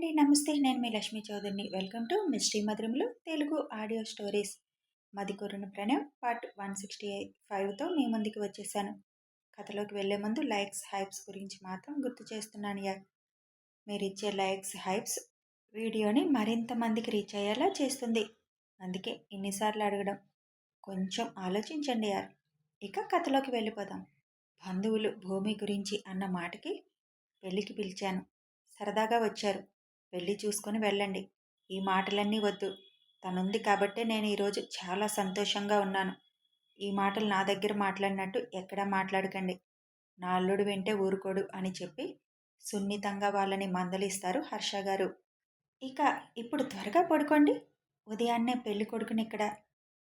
అండి. నమస్తే నేను మీ లక్ష్మీ చౌదరిని. వెల్కమ్ టు మిస్ట్రీ మధురములు తెలుగు ఆడియో స్టోరీస్. మది ప్రణయం పార్ట్ వన్ సిక్స్టీ ఫైవ్తో మీ ముందుకు వచ్చేసాను. కథలోకి వెళ్ళే ముందు లైక్స్ హైప్స్ గురించి మాత్రం గుర్తు చేస్తున్నాను యా. మీరు ఇచ్చే లైక్స్ హైప్స్ వీడియోని మరింత మందికి రీచ్ అయ్యేలా చేస్తుంది. అందుకే ఇన్నిసార్లు అడగడం. కొంచెం ఆలోచించండి యార్ ఇక కథలోకి వెళ్ళిపోదాం. బంధువులు భూమి గురించి అన్న మాటకి పెళ్ళికి పిలిచాను. సరదాగా వచ్చారు. వెళ్ళి చూసుకొని వెళ్ళండి. ఈ మాటలన్నీ వద్దు. తనుంది కాబట్టే నేను ఈరోజు చాలా సంతోషంగా ఉన్నాను. ఈ మాటలు నా దగ్గర మాట్లాడినట్టు ఎక్కడా మాట్లాడకండి. నా అల్లుడు వింటే ఊరుకోడు అని చెప్పి సున్నితంగా వాళ్ళని మందలిస్తారు హర్ష గారు. ఇక ఇప్పుడు త్వరగా పడుకోండి. ఉదయాన్నే పెళ్ళి కొడుకుని ఇక్కడ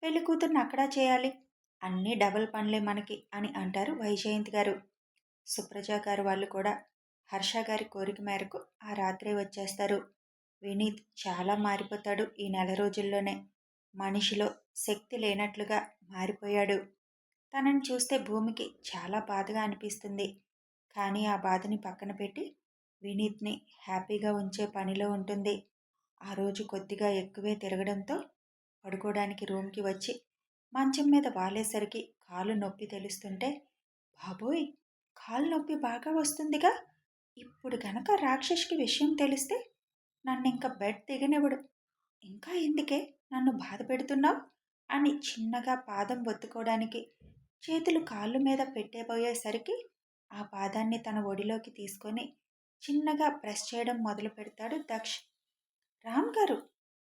పెళ్ళి కూతుర్ని అక్కడ చేయాలి. అన్నీ డబల్ పనులే మనకి అని అంటారు వైజయంతి గారు. సుప్రజ గారు వాళ్ళు కూడా హర్ష గారి కోరిక మేరకు ఆ రాత్రే వచ్చేస్తారు. వినీత్ చాలా మారిపోతాడు ఈ నెల రోజుల్లోనే. మనిషిలో శక్తి లేనట్లుగా మారిపోయాడు. తనని చూస్తే భూమికి చాలా బాధగా అనిపిస్తుంది. కానీ ఆ బాధని పక్కన పెట్టి వినీత్ని హ్యాపీగా ఉంచే పనిలో ఉంటుంది. ఆ రోజు కొద్దిగా ఎక్కువే తిరగడంతో పడుకోవడానికి రూమ్కి వచ్చి మంచం మీద వాలేసరికి కాలు నొప్పి తెలుస్తుంటే బాబోయ్! కాలు నొప్పి బాగా వస్తుందిగా! ఇప్పుడు గనక రాక్షస్కి విషయం తెలిస్తే నన్ను ఇంకా బెడ్ దిగనివ్వడు. ఇంకా ఎందుకే? నన్ను బాధ పెడుతున్నావు? అని చిన్నగా పాదం ఒత్తుకోవడానికి చేతులు కాళ్ళు మీద పెట్టేపోయేసరికి ఆ పాదాన్ని తన ఒడిలోకి తీసుకొని చిన్నగా ప్రెస్ చేయడం మొదలు పెడతాడు దక్ష్. రామ్ గారు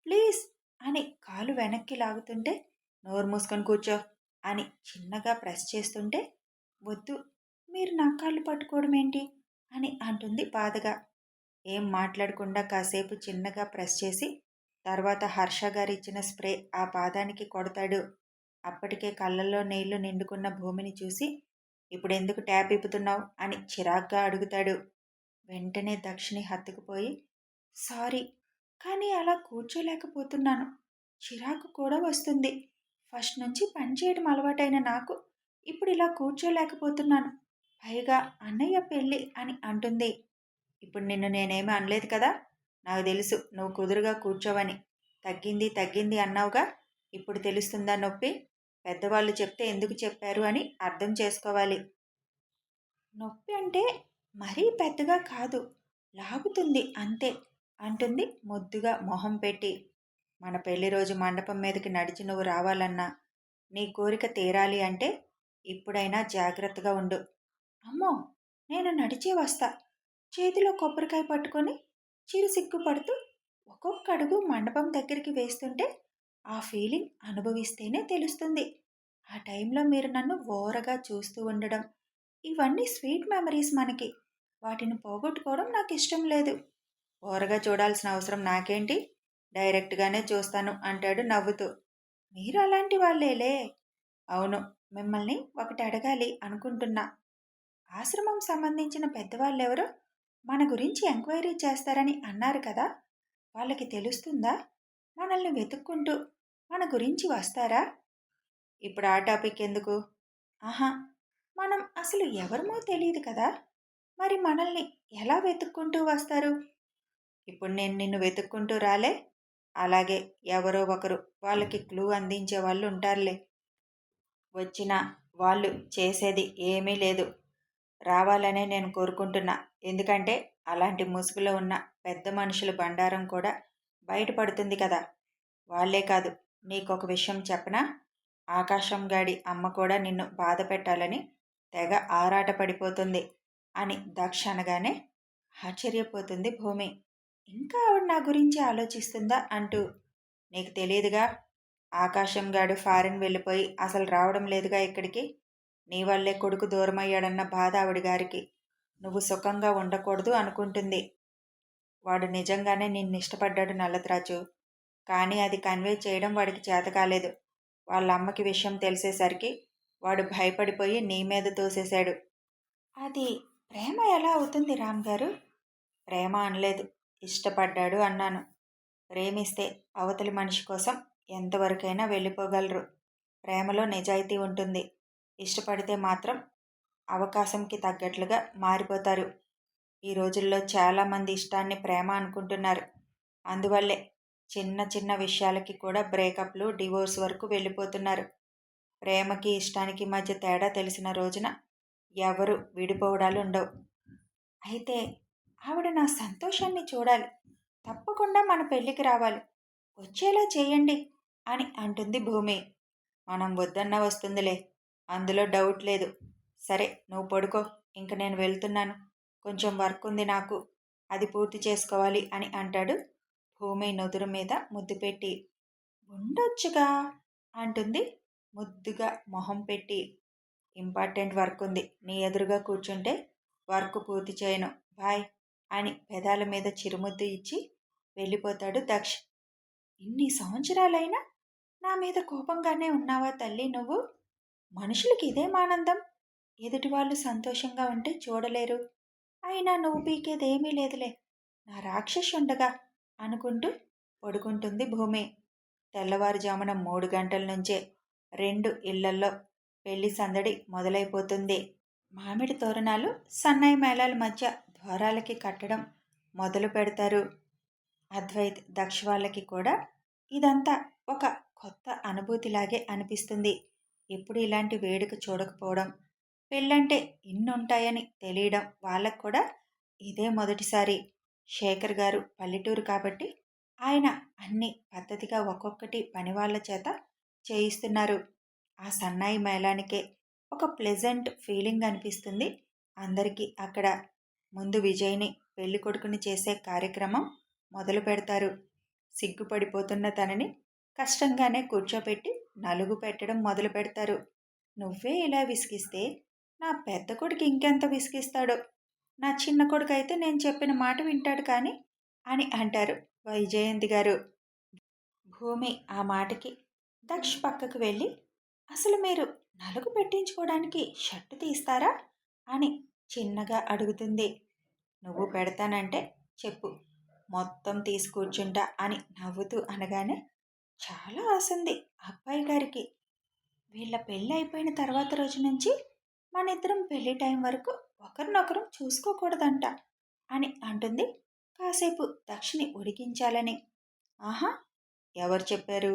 ప్లీజ్! అని కాలు వెనక్కి లాగుతుంటే నోరు మూసుకొని కూర్చో! అని చిన్నగా ప్రెస్ చేస్తుంటే వద్దు! మీరు నా కాళ్ళు పట్టుకోవడం ఏంటి అని అంటుంది బాధగా. ఏం మాట్లాడకుండా కాసేపు చిన్నగా ప్రెస్ చేసి తర్వాత హర్ష గారు ఇచ్చిన స్ప్రే ఆ పాదానికి కొడతాడు. అప్పటికే కళ్ళల్లో నీళ్ళు నిండుకున్న భూమిని చూసి ఇప్పుడు ఎందుకు ట్యాప్ ఇప్పుతున్నావు అని చిరాగ్గా అడుగుతాడు. వెంటనే దక్షిణి హత్తుకుపోయి సారీ కానీ అలా కూర్చోలేకపోతున్నాను. చిరాకు కూడా వస్తుంది. ఫస్ట్ నుంచి పనిచేయడం అలవాటైన నాకు. ఇప్పుడు ఇలా కూర్చోలేకపోతున్నాను. పైగా అన్నయ్య పెళ్ళి అని అంటుంది. ఇప్పుడు నిన్ను నేనేమీ అనలేదు కదా? నాకు తెలుసు నువ్వు కుదురుగా కూర్చోవని. తగ్గింది తగ్గింది అన్నావుగా. ఇప్పుడు తెలుస్తుందా నొప్పి? పెద్దవాళ్ళు చెప్తే ఎందుకు చెప్పారు అని అర్థం చేసుకోవాలి. నొప్పి అంటే మరీ పెద్దగా కాదు లాగుతుంది అంతే అంటుంది ముద్దుగా మొహం పెట్టి. మన పెళ్ళి రోజు మండపం మీదకి నడిచి నువ్వు రావాలన్నా నీ కోరిక తీరాలి అంటే ఇప్పుడైనా జాగ్రత్తగా ఉండు. అమ్మో! నేను నడిచే వస్తా. చేతిలో కొబ్బరికాయ పట్టుకొని చిరు సిగ్గుపడుతూ ఒక్కొక్క అడుగు మండపం దగ్గరికి వేస్తుంటే ఆ ఫీలింగ్ అనుభవిస్తేనే తెలుస్తుంది. ఆ టైంలో మీరు నన్ను ఓరగా చూస్తూ ఉండడం. ఇవన్నీ స్వీట్ మెమరీస్ మనకి. వాటిని పోగొట్టుకోవడం నాకు ఇష్టం లేదు. ఓరగా చూడాల్సిన అవసరం నాకేంటి? డైరెక్ట్గానే చూస్తాను అంటాడు నవ్వుతూ. మీరు అలాంటి వాళ్ళేలే. అవును మిమ్మల్ని ఒకటి అడగాలి అనుకుంటున్నా. ఆశ్రమం సంబంధించిన పెద్దవాళ్ళెవరో? మన గురించి ఎంక్వైరీ చేస్తారని అన్నారు కదా? వాళ్ళకి తెలుస్తుందా? మనల్ని వెతుక్కుంటూ మన గురించి వస్తారా? ఇప్పుడు ఆ టాపిక్ ఎందుకు? ఆహా మనం అసలు ఎవరమో తెలియదు కదా? మరి మనల్ని ఎలా వెతుక్కుంటూ వస్తారు? ఇప్పుడు నేను నిన్ను వెతుక్కుంటూ రాలే. అలాగే ఎవరో ఒకరు వాళ్ళకి క్లూ అందించే వాళ్ళు ఉంటారులే. వచ్చిన వాళ్ళు చేసేది ఏమీ లేదు. రావాలనే నేను కోరుకుంటున్నా. ఎందుకంటే అలాంటి ముసుగులో ఉన్న పెద్ద మనుషుల బండారం కూడా బయటపడుతుంది కదా. వాళ్ళే కాదు నీకొక విషయం చెప్పనా? ఆకాశం గాడి అమ్మ కూడా నిన్ను బాధ పెట్టాలని తెగ ఆరాట పడిపోతుంది అని దక్ష అనగానే ఆశ్చర్యపోతుంది భూమి. ఇంకా ఆవిడ నా గురించి ఆలోచిస్తుందా అంటూ. నీకు తెలియదుగా ఆకాశం గాడు ఫారిన్ వెళ్ళిపోయి అసలు రావడం లేదుగా ఇక్కడికి? నీ వల్లే కొడుకు దూరమయ్యాడన్న బాధ ఆవిడ గారికి. నువ్వు సుఖంగా ఉండకూడదు అనుకుంటుంది. వాడు నిజంగానే నిన్ను ఇష్టపడ్డాడు నల్లద్రాజు కానీ అది కన్వే చేయడం వాడికి చేత కాలేదు. వాళ్ళ అమ్మకి విషయం తెలిసేసరికి వాడు భయపడిపోయి నీ మీద తోసేశాడు. అది ప్రేమ ఎలా అవుతుంది రామ్ గారు? ప్రేమ అనలేదు. ఇష్టపడ్డాడు అన్నాను. ప్రేమిస్తే అవతలి మనిషి కోసం ఎంతవరకైనా వెళ్ళిపోగలరు. ప్రేమలో నిజాయితీ ఉంటుంది. ఇష్టపడితే మాత్రం అవకాశంకి తగ్గట్లుగా మారిపోతారు. ఈ రోజుల్లో చాలామంది ఇష్టాన్ని ప్రేమ అనుకుంటున్నారు. అందువల్లే చిన్న చిన్న విషయాలకి కూడా బ్రేకప్లు డివోర్స్ వరకు వెళ్ళిపోతున్నారు. ప్రేమకి ఇష్టానికి మధ్య తేడా తెలిసిన రోజున ఎవరు విడిపోవడాలు ఉండవు. అయితే ఆవిడ నా సంతోషాన్ని చూడాలి. తప్పకుండా మన పెళ్ళికి రావాలి. వచ్చేలా చేయండి అని అంటుంది భూమి. మనం వద్దన్నా వస్తుందిలే. అందులో డౌట్ లేదు. సరే నువ్వు పడుకో. ఇంక నేను వెళ్తున్నాను. కొంచెం వర్క్ ఉంది నాకు. అది పూర్తి చేసుకోవాలి అని అంటాడు భూమి నుదురు మీద ముద్దు పెట్టి. ఉండొచ్చుగా అంటుంది ముద్దుగా మొహం పెట్టి. ఇంపార్టెంట్ వర్క్ ఉంది. నీ ఎదురుగా కూర్చుంటే వర్క్ పూర్తి చేయను. బాయ్ అని పెదాల మీద చిరుముద్దు ఇచ్చి వెళ్ళిపోతాడు దక్ష్. ఇన్ని సంవత్సరాలైనా నా మీద కోపంగానే ఉన్నావా తల్లి నువ్వు? మనుషులకి ఇదేం ఆనందం ఎదుటి వాళ్ళు సంతోషంగా ఉంటే చూడలేరు. అయినా నువ్వు పీకేదేమీ లేదులే. నా రాక్షసి ఉండగా అనుకుంటూ పడుకుంటుంది భూమి. తెల్లవారుజామున మూడు గంటల నుంచే రెండు ఇళ్ళల్లో పెళ్ళి సందడి మొదలైపోతుంది. మామిడి తోరణాలు సన్నాయి మేళాల మధ్య ద్వారాలకి కట్టడం మొదలు పెడతారు. అద్వైత్ దక్ష వాళ్ళకి కూడా ఇదంతా ఒక కొత్త అనుభూతిలాగే అనిపిస్తుంది. ఎప్పుడు ఇలాంటి వేడుక చూడకపోవడం పెళ్ళంటే ఇన్నుంటాయని తెలియడం వాళ్ళకు కూడా ఇదే మొదటిసారి. శేఖర్ గారు పల్లెటూరు కాబట్టి ఆయన అన్ని పద్ధతిగా ఒక్కొక్కటి పని వాళ్ళ చేత చేయిస్తున్నారు. ఆ సన్నాయి మేళానికే ఒక ప్లెజెంట్ ఫీలింగ్ అనిపిస్తుంది అందరికీ అక్కడ. ముందు విజయ్ని పెళ్ళి కొడుకుని చేసే కార్యక్రమం మొదలు పెడతారు సిగ్గుపడిపోతున్న తనని కష్టంగానే కూర్చోపెట్టి నలుగు పెట్టడం మొదలు పెడతారు. నువ్వే ఇలా విసిగిస్తే నా పెద్ద కొడుకు ఇంకెంత విసిగిస్తాడో? నా చిన్న కొడుకు అయితే నేను చెప్పిన మాట వింటాడు కానీ అని అంటారు వైజయంతి గారు. భూమి ఆ మాటకి దక్ష్ పక్కకు వెళ్ళి అసలు మీరు నలుగు పెట్టించుకోవడానికి షర్టు తీస్తారా? అని చిన్నగా అడుగుతుంది. నువ్వు పెడతానంటే చెప్పు. మొత్తం తీసుకూర్చుంటా అని నవ్వుతూ అనగానే చాలా ఆశంది అబ్బాయి గారికి. వీళ్ళ పెళ్ళి అయిపోయిన తర్వాత రోజు నుంచి మన ఇద్దరం పెళ్ళి టైం వరకు ఒకరినొకరు చూసుకోకూడదంట అని అంటుంది. కాసేపు దక్షిణి ఉడికించాలని. ఆహా ఎవరు చెప్పారు?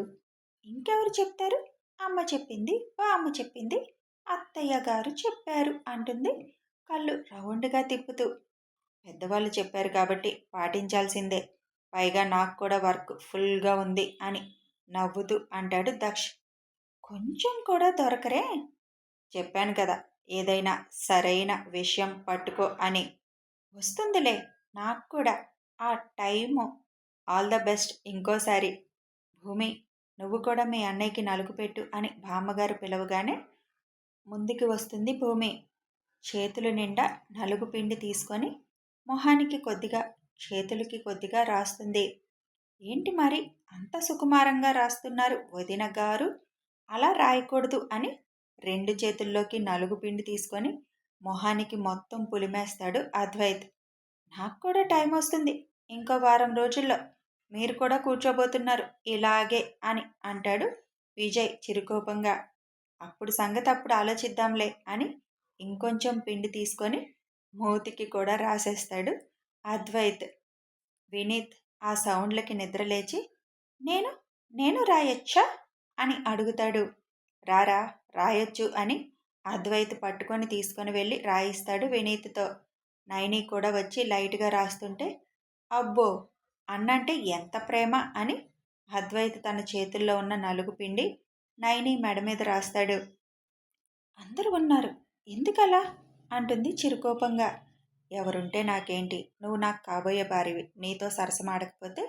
ఇంకెవరు చెప్తారు? అమ్మ చెప్పింది అమ్మ చెప్పింది అత్తయ్య గారు చెప్పారు అంటుంది. కళ్ళు రౌండ్గా తిప్పుతూ పెద్దవాళ్ళు చెప్పారు కాబట్టి పాటించాల్సిందే. పైగా నాకు కూడా వర్క్ ఫుల్గా ఉంది అని నవ్వుతూ అంటాడు దక్ష్. కొంచెం కూడా దొరకరే? చెప్పాను కదా ఏదైనా సరైన విషయం పట్టుకో అని. వస్తుందిలే నాకు కూడా. ఆ టైము. ఆల్ ద బెస్ట్ ఇంకోసారి. భూమి నువ్వు కూడా మీ అన్నయ్యకి నలుగు పెట్టు అని బామ్మగారు పిలవగానే ముందుకు వస్తుంది భూమి. చేతులు నిండా నలుగు పిండి తీసుకొని మొహానికి కొద్దిగా చేతులకి కొద్దిగా రాస్తుంది. ఏంటి మరి? అంత సుకుమారంగా రాస్తున్నారు వదిన గారు? అలా రాయకూడదు అని రెండు చేతుల్లోకి నలుగు పిండి తీసుకొని మొహానికి మొత్తం పులిమేస్తాడు అద్వైత్. నాకు కూడా టైం వస్తుంది ఇంకో వారం రోజుల్లో. మీరు కూడా కూర్చోబోతున్నారు ఇలాగే అని అంటాడు విజయ్ చిరుకోపంగా. అప్పుడు సంగతి అప్పుడు ఆలోచిద్దాంలే అని ఇంకొంచెం పిండి తీసుకొని మూతికి కూడా రాసేస్తాడు అద్వైత్. వినీత్ ఆ సౌండ్లకి నిద్రలేచి నేను నేను రాయొచ్చా? అని అడుగుతాడు. రారా రాయొచ్చు అని అద్వైత్ పట్టుకొని తీసుకొని వెళ్ళి రాయిస్తాడు వినీత్తో. నైని కూడా వచ్చి లైట్గా రాస్తుంటే అబ్బో అన్నంటే ఎంత ప్రేమ అని అద్వైత్ తన చేతుల్లో ఉన్న నలుగు పిండి నైని మెడ మీద రాస్తాడు. అందరూ ఉన్నారు ఎందుకలా? అంటుంది చిరుకోపంగా. ఎవరుంటే నాకేంటి? నువ్వు నాకు కాబోయే భార్యవి. నీతో సరసమాడకపోతే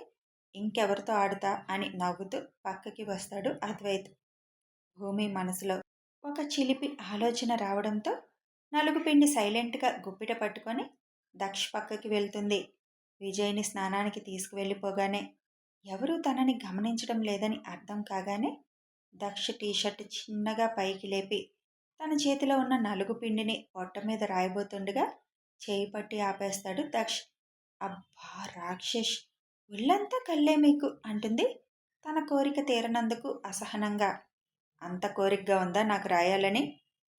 ఇంకెవరితో ఆడుతా? అని నవ్వుతూ పక్కకి వస్తాడు అద్వైత్. భూమి మనసులో ఒక చిలిపి ఆలోచన రావడంతో నలుగు పిండి సైలెంట్గా గుప్పిట పట్టుకొని దక్ష పక్కకి వెళ్తుంది. విజయ్ని స్నానానికి తీసుకువెళ్ళిపోగానే ఎవరూ తనని గమనించడం లేదని అర్థం కాగానే దక్ష టీషర్ట్ చిన్నగా పైకి లేపి తన చేతిలో ఉన్న నలుగు పిండిని పొట్ట మీద రాయబోతుండగా చేయి పట్టి ఆపేస్తాడు. దక్ష్ అబ్బా రాక్షస్ ఒళ్ళంతా కళ్ళే మీకు అంటుంది. తన కోరిక తీరనందుకు అసహనంగా అంత కోరికగా ఉందా నాకు రాయాలని?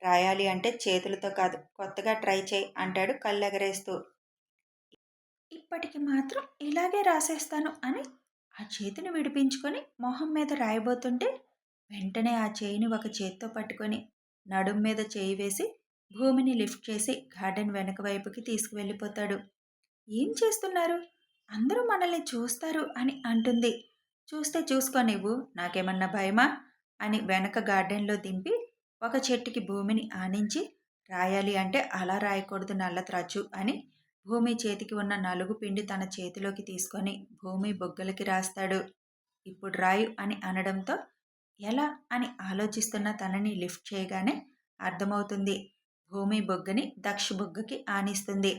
రాయాలి అంటే చేతులతో కాదు కొత్తగా ట్రై చేయి అంటాడు కళ్ళెగరేస్తూ. ఇప్పటికి మాత్రం ఇలాగే రాసేస్తాను అని ఆ చేతిని విడిపించుకొని మొహం మీద రాయబోతుంటే వెంటనే ఆ చేయిని ఒక చేత్తో పట్టుకొని నడుం మీద చేయి వేసి భూమిని లిఫ్ట్ చేసి గార్డెన్ వెనక వైపుకి తీసుకువెళ్ళిపోతాడు. ఏం చేస్తున్నారు? అందరూ మనల్ని చూస్తారు అని అంటుంది. చూస్తే చూసుకో నువ్వు నాకేమన్నా భయమా? అని వెనక గార్డెన్లో దింపి ఒక చెట్టుకి భూమిని ఆనించి రాయాలి అంటే అలా రాయకూడదు నల్లత్రాచు అని భూమి చేతికి ఉన్న నలుగు పిండి తన చేతిలోకి తీసుకొని భూమి బొగ్గలకి రాస్తాడు. ఇప్పుడు రాయు అని అనడంతో ఎలా? అని ఆలోచిస్తున్న తనని లిఫ్ట్ చేయగానే అర్థమవుతుంది. భూమి బొగ్గని దక్ష బొగ్గకి ఆనిస్తుంది.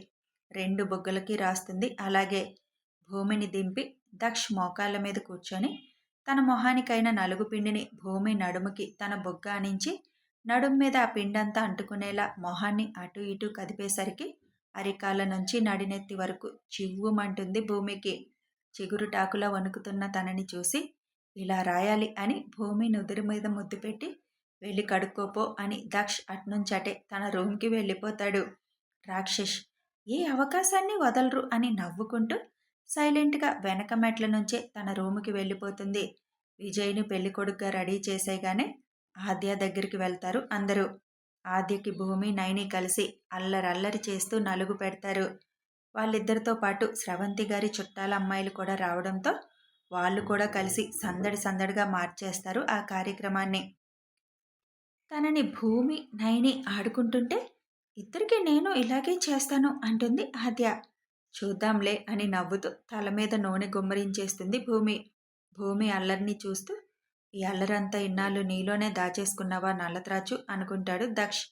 రెండు బొగ్గలకి రాస్తుంది. అలాగే భూమిని దింపి దక్ష మోకాళ్ళ మీద కూర్చొని తన మొహానికైన నలుగు పిండిని భూమి నడుముకి తన బొగ్గ ఆనించి నడుము మీద ఆ పిండంతా అంటుకునేలా మొహాన్ని అటు ఇటు కదిపేసరికి అరికాల నుంచి నడినెత్తి వరకు చివ్వుమంటుంది భూమికి. చిగురుటాకులా వణుకుతున్న తనని చూసి ఇలా రాయాలి అని భూమి నుదురు మీద ముద్దు పెట్టి వెళ్ళి కడుక్కోపో అని దక్ష్ అట్నుంచటే తన రూమ్కి వెళ్ళిపోతాడు. రాక్షస్ ఏ అవకాశాన్ని వదలరు అని నవ్వుకుంటూ సైలెంట్గా వెనక మెట్ల నుంచే తన రూముకి వెళ్ళిపోతుంది. విజయ్ని పెళ్ళి కొడుకుగా రెడీ చేసేగానే ఆద్య దగ్గరికి వెళ్తారు అందరూ. ఆద్యకి భూమి నైని కలిసి అల్లరల్లరి చేస్తూ నలుగు పెడతారు. వాళ్ళిద్దరితో పాటు స్రవంతి గారి చుట్టాల అమ్మాయిలు కూడా రావడంతో వాళ్ళు కూడా కలిసి సందడి సందడిగా మార్చేస్తారు ఆ కార్యక్రమాన్ని. తనని భూమి నయని ఆడుకుంటుంటే ఇద్దరికి నేను ఇలాగే చేస్తాను అంటుంది ఆద్య. చూద్దాంలే అని నవ్వుతూ తల మీద నూనె గుమ్మరించేస్తుంది భూమి. భూమి అల్లరిని చూస్తూ ఈ అల్లరంతా ఇన్నాళ్ళు నీలోనే దాచేసుకున్నావా నల్లత్రాచు అనుకుంటాడు దక్ష్.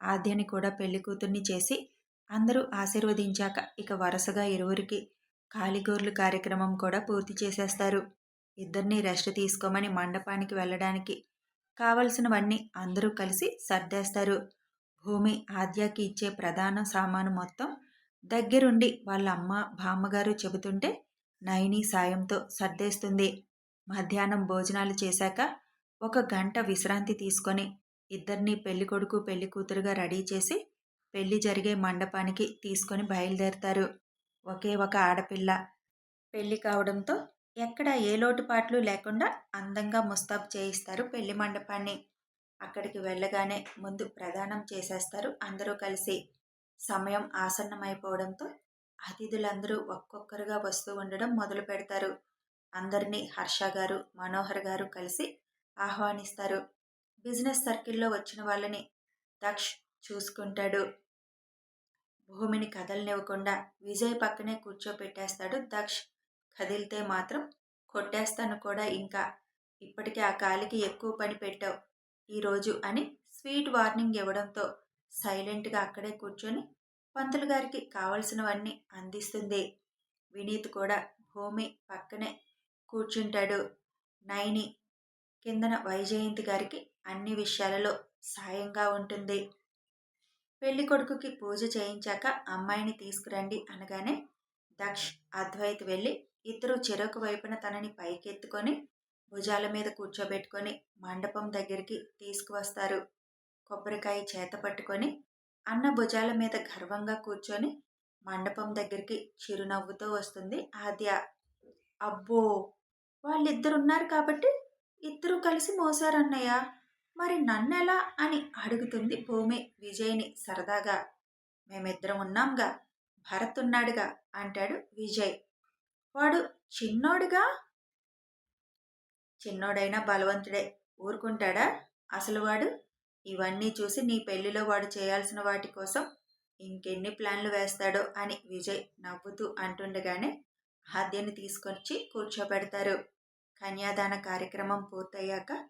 ఆద్యని కూడా పెళ్ళి కూతుర్ని చేసి అందరూ ఆశీర్వదించాక ఇక వరుసగా ఇరువురికి కాలిగోర్లు కార్యక్రమం కూడా పూర్తి చేసేస్తారు. ఇద్దరిని రెస్ట్ తీసుకోమని మండపానికి వెళ్ళడానికి కావలసినవన్నీ అందరూ కలిసి సర్దేస్తారు. భూమి ఆద్యాకి ఇచ్చే ప్రధాన సామాను మొత్తం దగ్గరుండి వాళ్ళ అమ్మ బామ్మగారు చెబుతుంటే నయని సాయంతో సర్దేస్తుంది. మధ్యాహ్నం భోజనాలు చేశాక ఒక గంట విశ్రాంతి తీసుకొని ఇద్దరిని పెళ్ళికొడుకు పెళ్ళి కూతురుగా రెడీ చేసి పెళ్ళి జరిగే మండపానికి తీసుకొని బయలుదేరతారు. ఒకే ఒక ఆడపిల్ల పెళ్ళి కావడంతో ఎక్కడ ఏ లోటుపాట్లు లేకుండా అందంగా ముస్తాబు చేయిస్తారు పెళ్ళి మండపాన్ని. అక్కడికి వెళ్ళగానే ముందు ప్రదానం చేసేస్తారు అందరూ కలిసి. సమయం ఆసన్నమైపోవడంతో అతిథులందరూ ఒక్కొక్కరుగా వస్తూ ఉండడం మొదలు పెడతారు. అందరినీ హర్ష గారు మనోహర్ గారు కలిసి ఆహ్వానిస్తారు. బిజినెస్ సర్కిల్లో వచ్చిన వాళ్ళని దక్ష్ చూసుకుంటాడు. భూమిని కదలనివ్వకుండా విజయ్ పక్కనే కూర్చోపెట్టేస్తాడు దక్ష్. కదిలితే మాత్రం కొట్టేస్తాను కూడా ఇంకా. ఇప్పటికే ఆ కాలికి ఎక్కువ పని పెట్టావు. ఈరోజు అని స్వీట్ వార్నింగ్ ఇవ్వడంతో సైలెంట్గా అక్కడే కూర్చొని పంతులు గారికి కావలసినవన్నీ అందిస్తుంది. వినీత్ కూడా భూమి పక్కనే కూర్చుంటాడు. నైని కిందన వైజయంతి గారికి అన్ని విషయాలలో సాయంగా ఉంటుంది. పెళ్ళి కొడుకుకి పూజ చేయించాక అమ్మాయిని తీసుకురండి అనగానే దక్ష్ అద్వైత్ వెళ్ళి ఇద్దరు చెరొక వైపున తనని పైకెత్తుకొని భుజాల మీద కూర్చోబెట్టుకొని మండపం దగ్గరికి తీసుకువస్తారు. కొబ్బరికాయ చేత పట్టుకొని అన్న భుజాల మీద గర్వంగా కూర్చొని మండపం దగ్గరికి చిరునవ్వుతో వస్తుంది ఆద్య. అబ్బో! వాళ్ళిద్దరున్నారు కాబట్టి ఇద్దరు కలిసి మోసారన్నయ్య. మరి నన్నెలా అని అడుగుతుంది భూమి విజయ్ని సరదాగా. మేమిద్దరం ఉన్నాంగా. భరత్ ఉన్నాడుగా అంటాడు విజయ్. వాడు చిన్నోడుగా? చిన్నోడైనా బలవంతుడే. ఊరుకుంటాడా? అసలు వాడు? ఇవన్నీ చూసి నీ పెళ్ళిలో వాడు చేయాల్సిన వాటి కోసం ఇంకెన్ని ప్లాన్లు వేస్తాడో అని విజయ్ నవ్వుతూ అంటుండగానే ఆద్యని తీసుకొచ్చి కూర్చోబెడతారు. కన్యాదాన కార్యక్రమం పూర్తయ్యాక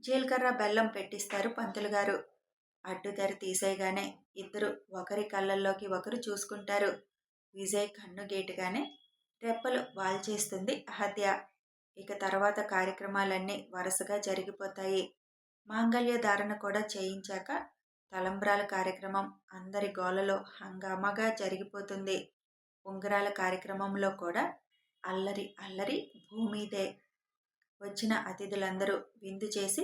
జీలకర్ర బెల్లం పెట్టిస్తారు పంతులు గారు. అడ్డుతెర తీసేయగానే ఇద్దరు ఒకరి కళ్ళల్లోకి ఒకరు చూసుకుంటారు. విజయ్ కన్ను గేటుగానే రెప్పలు వాల్చేస్తుంది. అహత్య ఇక తర్వాత కార్యక్రమాలన్నీ వరుసగా జరిగిపోతాయి. మాంగళ్య ధారణ కూడా చేయించాక తలంబ్రాల కార్యక్రమం అందరి గోలలో హంగామాగా జరిగిపోతుంది. ఉంగరాల కార్యక్రమంలో కూడా అల్లరి అల్లరి భూమిదే. వచ్చిన అతిథులందరూ విందు చేసి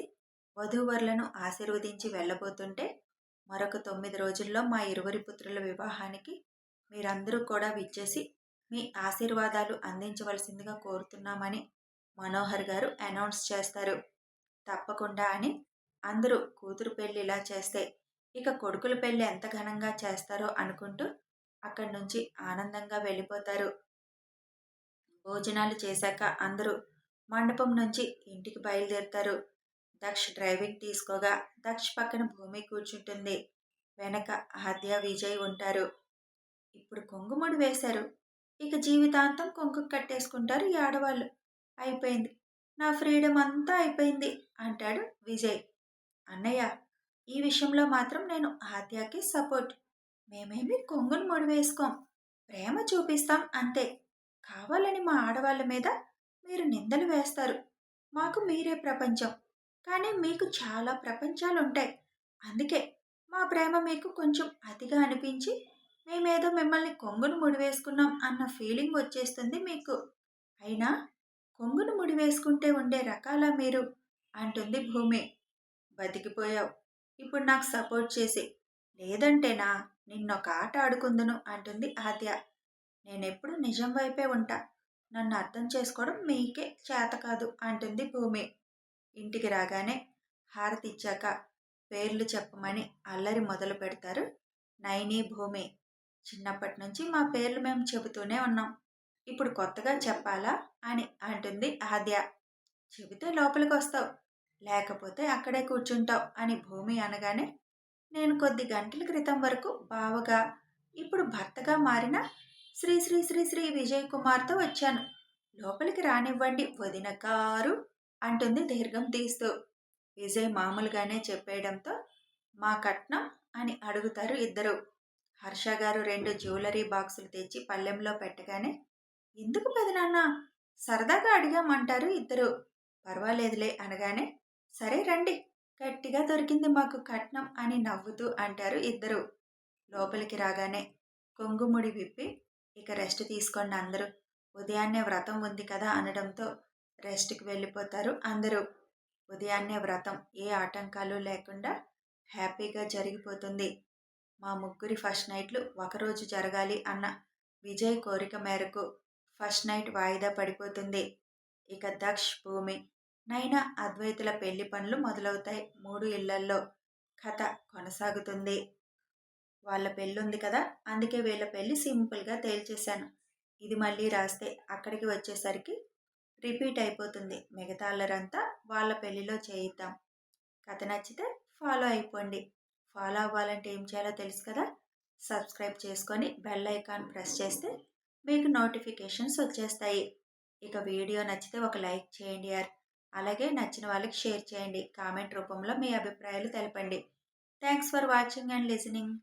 వధూవరులను ఆశీర్వదించి వెళ్ళబోతుంటే మరొక తొమ్మిది రోజుల్లో మా ఇరువురి పుత్రుల వివాహానికి మీరందరూ కూడా విచ్చేసి మీ ఆశీర్వాదాలు అందించవలసిందిగా కోరుతున్నామని మనోహర్ గారు అనౌన్స్ చేస్తారు. తప్పకుండా అని అందరూ కూతురు పెళ్ళి ఇలా చేస్తే ఇక కొడుకుల పెళ్ళి ఎంత ఘనంగా చేస్తారో అనుకుంటూ అక్కడి నుంచి ఆనందంగా వెళ్ళిపోతారు. భోజనాలు చేశాక అందరూ మండపం నుంచి ఇంటికి బయలుదేరుతారు. దక్ష్ డ్రైవింగ్ తీసుకోగా దక్ష్ పక్కన భూమి కూర్చుంటుంది. వెనక ఆద్య విజయ్ ఉంటారు. ఇప్పుడు కొంగుముడి వేశారు. ఇక జీవితాంతం కొంకు కట్టేసుకుంటారు ఈ ఆడవాళ్ళు. అయిపోయింది. నా ఫ్రీడమ్ అంతా అయిపోయింది అంటాడు విజయ్. అన్నయ్య ఈ విషయంలో మాత్రం నేను ఆద్యాకి సపోర్ట్. మేమేమి కొంగును ముడివేసుకోం ప్రేమ చూపిస్తాం అంతే. కావాలని మా ఆడవాళ్ళ మీద మీరు నిందలు వేస్తారు. మాకు మీరే ప్రపంచం. కానీ మీకు చాలా ప్రపంచాలు ఉంటాయి అందుకే మా ప్రేమ మీకు కొంచెం అతిగా అనిపించి మేమేదో మిమ్మల్ని కొంగును ముడివేసుకున్నాం అన్న ఫీలింగ్ వచ్చేస్తుంది మీకు. అయినా కొంగును ముడివేసుకుంటే ఉండే రకాల మీరు అంటుంది భూమి. బతికిపోయావు. ఇప్పుడు నాకు సపోర్ట్ చేసి. లేదంటేనా నిన్నొక ఆట ఆడుకుందును అంటుంది ఆద్య. నేనెప్పుడు నిజం వైపే ఉంటా. నన్ను అర్థం చేసుకోవడం మీకే చేత కాదు అంటుంది భూమి. ఇంటికి రాగానే హారతి ఇచ్చాక పేర్లు చెప్పమని అల్లరి మొదలు పెడతారు నైని భూమి. చిన్నప్పటి నుంచి మా పేర్లు మేము చెబుతూనే ఉన్నాం. ఇప్పుడు కొత్తగా చెప్పాలా? అని అంటుంది ఆద్య. చెబితే లోపలికి వస్తావు లేకపోతే అక్కడే కూర్చుంటావు అని భూమి అనగానే నేను కొద్ది గంటల క్రితం వరకు బావగా ఇప్పుడు భర్తగా మారిన శ్రీ శ్రీ శ్రీ శ్రీ విజయ్ కుమార్తో వచ్చాను. లోపలికి రానివ్వండి వదిన కారు అంటుంది దీర్ఘం తీస్తూ. విజయ్ మామూలుగానే చెప్పేయడంతో మా కట్నం అని అడుగుతారు ఇద్దరు. హర్ష గారు రెండు జ్యువెలరీ బాక్సులు తెచ్చి పల్లెంలో పెట్టగానే ఎందుకు పెదనాన్న సరదాగా అడిగామంటారు ఇద్దరు. పర్వాలేదులే అనగానే సరే రండి గట్టిగా దొరికింది మాకు కట్నం అని నవ్వుతూ అంటారు ఇద్దరు. లోపలికి రాగానే కొంగుముడి విప్పి ఇక రెస్ట్ తీసుకోండి అందరూ. ఉదయాన్నే వ్రతం ఉంది కదా అనడంతో రెస్ట్కి వెళ్ళిపోతారు అందరూ. ఉదయాన్నే వ్రతం ఏ ఆటంకాలు లేకుండా హ్యాపీగా జరిగిపోతుంది. మా ముగ్గురి ఫస్ట్ నైట్లు ఒకరోజు జరగాలి అన్న విజయ్ కోరిక మేరకు ఫస్ట్ నైట్ వాయిదా పడిపోతుంది. ఇక దక్ష్ భూమి నైనా అద్వైతుల పెళ్ళి పనులు మొదలవుతాయి. మూడు ఇళ్ళల్లో కథ కొనసాగుతుంది. వాళ్ళ పెళ్ళుంది కదా అందుకే వీళ్ళ పెళ్ళి సింపుల్గా తేల్చేశాను. ఇది మళ్ళీ రాస్తే అక్కడికి వచ్చేసరికి రిపీట్ అయిపోతుంది. మిగతా అల్లరంతా వాళ్ళ పెళ్ళిలో చేయిద్దాం. కథ నచ్చితే ఫాలో అయిపోండి. ఫాలో అవ్వాలంటే ఏం చేయాలో తెలుసు కదా? సబ్స్క్రైబ్ చేసుకొని బెల్ ఐకాన్ ప్రెస్ చేస్తే మీకు నోటిఫికేషన్స్ వచ్చేస్తాయి. ఇక వీడియో నచ్చితే ఒక లైక్ చేయండి యార్. అలాగే నచ్చిన వాళ్ళకి షేర్ చేయండి. కామెంట్ రూపంలో మీ అభిప్రాయాలు తెలపండి. Thanks for watching and listening